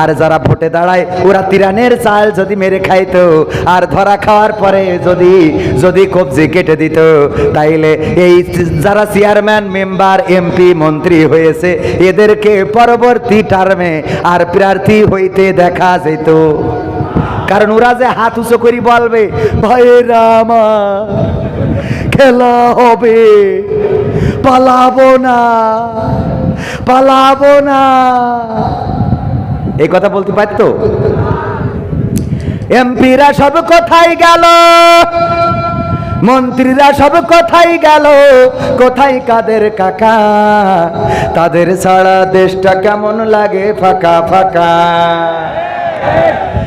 আর যারা ভোটে দাঁড়ায়, ওরা তিরানের চাল যদি মেরে খাইতো, আর ধরা খাওয়ার পরে যদি যদি কবজি কেটে দিত, তাইলে এই যারা চেয়ারম্যান মেম্বার এমপি মন্ত্রী হয়েছে, এদেরকে পরবর্তী টার্মে আর প্রার্থী হইতে দেখা যেত কারণ ওরা যে হাত উঁচু করি বলবে, ভাইয়েরা আমার খেলা হবে, পালাবো না পালাবো না। এই কথা বলতে পারতো? এমপিরা সব কোথায় গেল? মন্ত্রীরা সব কোথায় গেল? কোথায় কাদের কাকা? তাদের ছাড়া দেশটা কেমন লাগে? ফাঁকা ফাঁকা।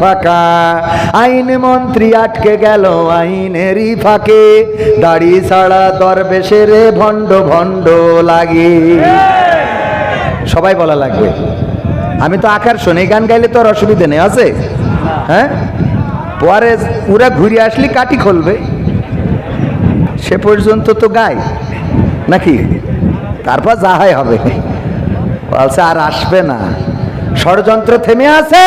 ফাঁকা। আইন মন্ত্রী আটকে গেল আইনেরই ফাঁকে। দাড়ি ছাড়া দরবেশের ভণ্ড ভণ্ড লাগে। সবাই বলা লাগবে। আমি তো আকার শুনি, গান গাইলে তো আর অসুবিধা নেই, আছে? হ্যাঁ? পরে ওরা ঘুরে আসলে কাটি খুলবে। সে পর্যন্ত তো গায়, নাকি? তারপর যা হয় হবে। বলছে, আর আসবে না। ষড়যন্ত্র থেমে আছে!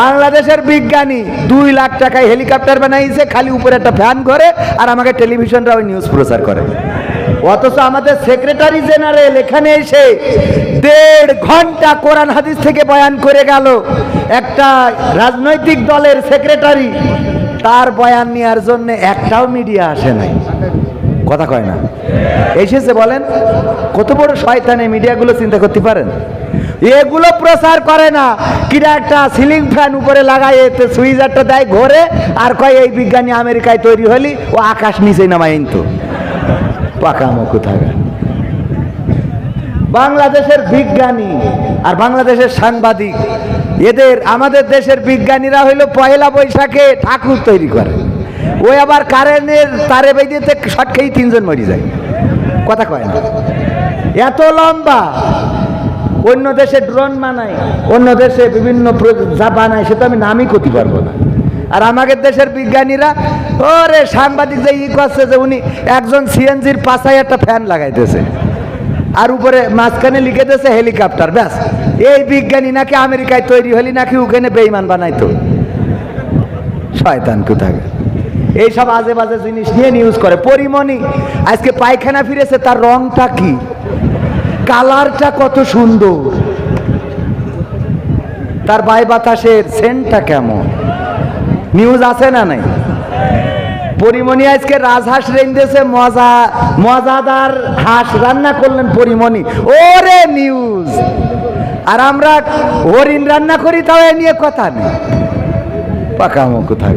বাংলাদেশের বিজ্ঞানী দুই লাখ টাকায় হেলিকপ্টার বানাইছে, খালি উপরে একটা ফ্যান করে আর আমাকে টেলিভিশনরা ওই নিউজ প্রচার করে। অথচ আমাদের সেক্রেটারি জেনারেল এখানে এসে দেড় ঘণ্টা কোরআন হাদিস থেকে বয়ান করে গেল। একটা রাজনৈতিক দলের সেক্রেটারি তার বয়ান নেওয়ার জন্য একটাও মিডিয়া আসে নাই। কথা কয় না। এসেছে বলেন, কত বড় শয়তানে মিডিয়াগুলো চিন্তা করতে পারেন? এগুলো প্রচার করে না। কিরা একটা সিলিং ফ্যান উপরে লাগাই এতে সুইজারটা দেয় ঘরে আর কয়, এই বিজ্ঞানী আমেরিকায় তৈরি হলি, ও আকাশ নিচে নামাই তো পাকা মুখ থাকে বাংলাদেশের বিজ্ঞানী আর বাংলাদেশের সাংবাদিক, এদের, আমাদের দেশের বিজ্ঞানীরা হইল পয়লা বৈশাখে ঠাকুর তৈরি করে। ওই আবার কারেন্টের তারে বেঁধেতে শট খেয়ে তিনজন মরি যায়। কথা কয় না। এত লম্বা। অন্য দেশে ড্রোন বানায়, অন্য দেশে বিভিন্ন যা বানায় সেটা আমি নামই করতে পারব না। আর আমাদের দেশের বিজ্ঞানীরা, ওরে সাংবাদিক যে ই করছে যে উনি একজন সিএনজির পাশায় একটা ফ্যান লাগাইতেছে। আর উপরে মাঝখানে লিখে দিয়েছে হেলিকপ্টার, ব্যাস। এই বিজ্ঞানী নাকি আমেরিকায় তৈরি হলি, নাকি ওখানে বেইমান বানাইতো। শয়তান কোথায় এইসব আজে বাজে জিনিস নিয়ে নিউজ করে। পরিমণি, আজকে পায়খানা ফিরেছে, তার রংটা কি? কালারটা কত সুন্দর। তার বাই বাতাসের সেন্টটা কেমন? নিউজ আছে না নাই? পরিমণি আজকে রাজহাঁস রেঞ্জেছে মজা, মজাদার হাঁস রান্না করলেন পরিমণি। ওরে নিউজ আর আমরা হরিণ রান্না করি, তাও এ নিয়ে কথা নেই। পাকামো কোথায়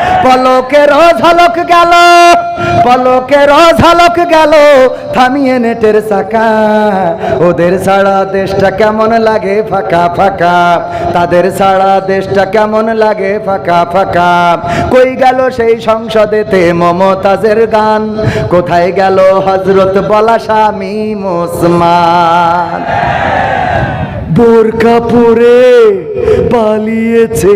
পলকের ঝলক গেল, পলকের ঝলক গেল, থামিয়ে নেটের চাকা। ওদের ছাড়া দেশটা কেমন লাগে? ফাঁকা ফাঁকা। তাদের ছাড়া দেশটা কেমন লাগে? ফাঁকা ফাঁকা। কই গেল সেই সংসদেতে মমতাজের গান? কোথায় গেল হজরত বলা স্বামী মুসমান? বোরকা পরে পালিয়েছে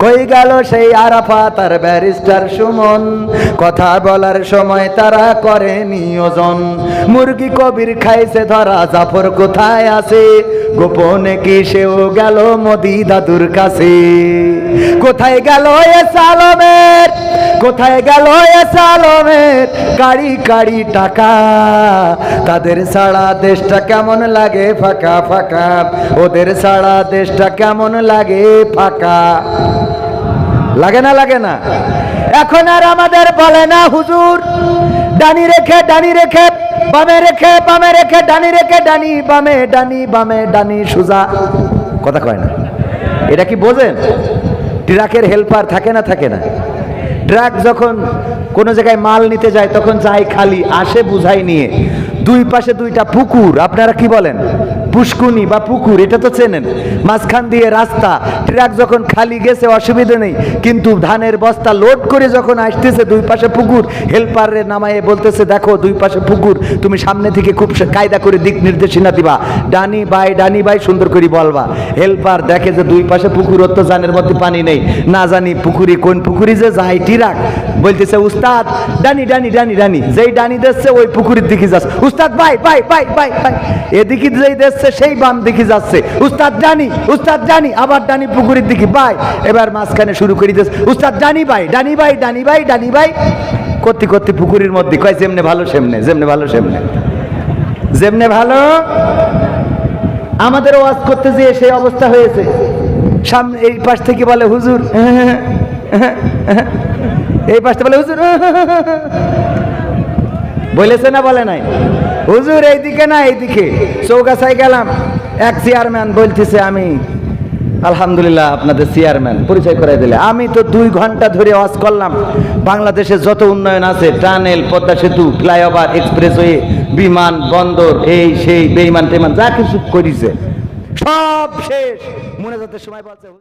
কই গেল সেই আরাফা, তার ব্যারিস্টার সুমন? কথা বলার সময় তারা করে নিয়োজন। মুরগি কবির খাইছে ধরা, জাফর কোথায় আছে? গোপনে কি সেও গেল মোদি দাদুর কাছে? কোথায় গেল এ সালমের কোথায় গেল সালমের কাড়ি কাড়ি টাকা? তাদের ছাড়া দেশটা কেমন লাগে ফাঁকা ফাঁকা? ওদের ছাড়া দেশটা কেমন লাগে ফাঁকা? লাগে না লাগে না? এখন আর আমাদের বলে না হুজুর। ডানি রেখে ডানি রেখে, বামে রেখে বামে রেখে, ডানি রেখে, ডানি বামে ডানি বামে, ডানি সুজা। কথা কয় না। এটা কি বোঝেন? ট্রাকের হেল্পার থাকে না থাকে না? ট্রাক যখন কোনো জায়গায় মাল নিতে যায়, তখন যায় খালি, আসে বুঝাই নিয়ে। দুই পাশে দুইটা পুকুর, আপনারা কি বলেন? পুষ্কুনি বা পুকুর, এটা তো চেনেন। মাঝখান দিয়ে রাস্তা, ট্রাক যখন খালি গেছে, অসুবিধা নেই। কিন্তু ধানের বস্তা লোড করে যখন আসতেছে, দুই পাশে পুকুর হেল্পারে নামায়ে বলতেছে, দেখো, দুই পাশে পুকুর, তুমি সামনে থেকে খুব কায়দা করে দিক নির্দেশনা দিবা। ডানি বাই ডানি বাই, সুন্দর করে বলবা। হেল্পার দেখে যে দুই পাশে পুকুর জানের মধ্যে পানি নেই। না জানি পুকুরি কোন পুকুরি যে যাই টিরাক। বলতেছে উস্তাদ ডানি ডানি ডানি ডানি যেই ডানি দেখছে ওই পুকুরের দিকে যাচ্ছে উস্তাদ bye bye bye bye bye এদিকে যেই দেখছে সেই বাম দিকে যাচ্ছে উস্তাদ ডানি উস্তাদ ডানি আবার ডানি পুকুরের দিকে বাই এবার মাঝখানে শুরু করে দিচ্ছে উস্তাদ ডানি বাই ডানি বাই ডানি বাই ডানি বাই করতে করতে পুকুরের মধ্যে কয় যেমনে ভালো সেমনে যেমনে ভালো সেমনে যেমনে ভালো আমাদের ওয়াজ করতে যেয়ে সেই অবস্থা হয়েছে সামনে এই পাশ থেকে বলে হুজুর এই পাশটা বলে, হুজুর, বলেছে না বলে নাই? হুজুর, এইদিকে না, এইদিকে। চৌকাছায় গেলাম। এক চেয়ারম্যান বলতেছে, আমি আলহামদুলিল্লাহ, আপনাদের চেয়ারম্যান, পরিচয় করে দিলে। আমি তো দুই ঘণ্টা ধরে ওয়াজ করলাম। বাংলাদেশে যত উন্নয়ন আছে, টানেল, পদ্মা সেতু, ফ্লাইওভার, এক্সপ্রেসওয়ে, বিমান, বন্দর, এই, সেই, বেইমান টেমান যা কিছু করিছে, সব শেষ। মনে যাতে সময় পাচ্ছে